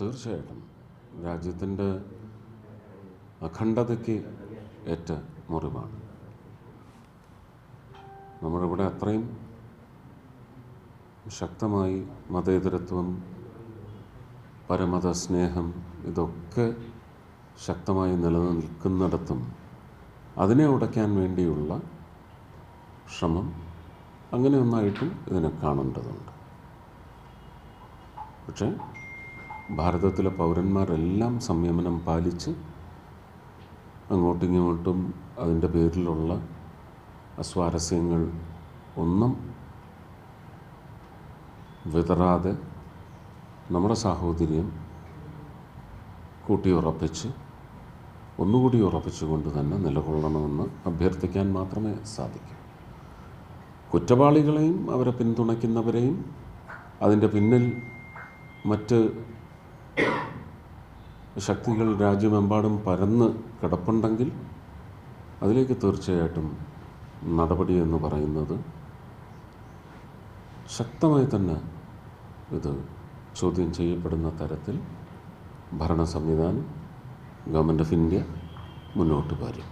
തീർച്ചയായിട്ടും. രാജ്യത്തിന്റെ അഖണ്ഡതയ്ക്ക് ഏറ്റ മുറിവാണ്. നമ്മളിവിടെ അത്രയും ശക്തമായി മതേതരത്വം പരമത സ്നേഹം ഇതൊക്കെ ശക്തമായി നിലനിൽക്കുന്നിടത്തും അതിനെ ഉടയ്ക്കാൻ വേണ്ടിയുള്ള ശ്രമം അങ്ങനെ ഒന്നായിട്ടും ഇതിനെ കാണേണ്ടതുണ്ട്. പക്ഷേ ഭാരതത്തിലെ പൗരന്മാരെല്ലാം സംയമനം പാലിച്ച് അങ്ങോട്ടും ഇങ്ങോട്ടും അതിന്റെ പേരിലുള്ള അസ്വാരസ്യങ്ങൾ ഒന്നും വിതറാതെ നമ്മുടെ സാഹോദര്യം കൂട്ടിയുറപ്പിച്ച് ഒന്നുകൂടി ഉറപ്പിച്ചുകൊണ്ട് തന്നെ നിലകൊള്ളണമെന്ന് അഭ്യർത്ഥിക്കാൻ മാത്രമേ സാധിക്കൂ. കുറ്റവാളികളെയും അവരെ പിന്തുണയ്ക്കുന്നവരെയും അതിന്റെ പിന്നിൽ മറ്റ് ശക്തികൾ രാജ്യമെമ്പാടും പരന്ന് കിടപ്പുണ്ടെങ്കിൽ അതിലേക്ക് തീർച്ചയായിട്ടും നടപടി എന്ന് പറയുന്നത് ശക്തമായി തന്നെ ഇത് ചോദ്യം ചെയ്യപ്പെടുന്ന തരത്തിൽ ഭരണ സംവിധാനം ഗവൺമെന്റ് ഓഫ് ഇന്ത്യ മുന്നോട്ട് വരും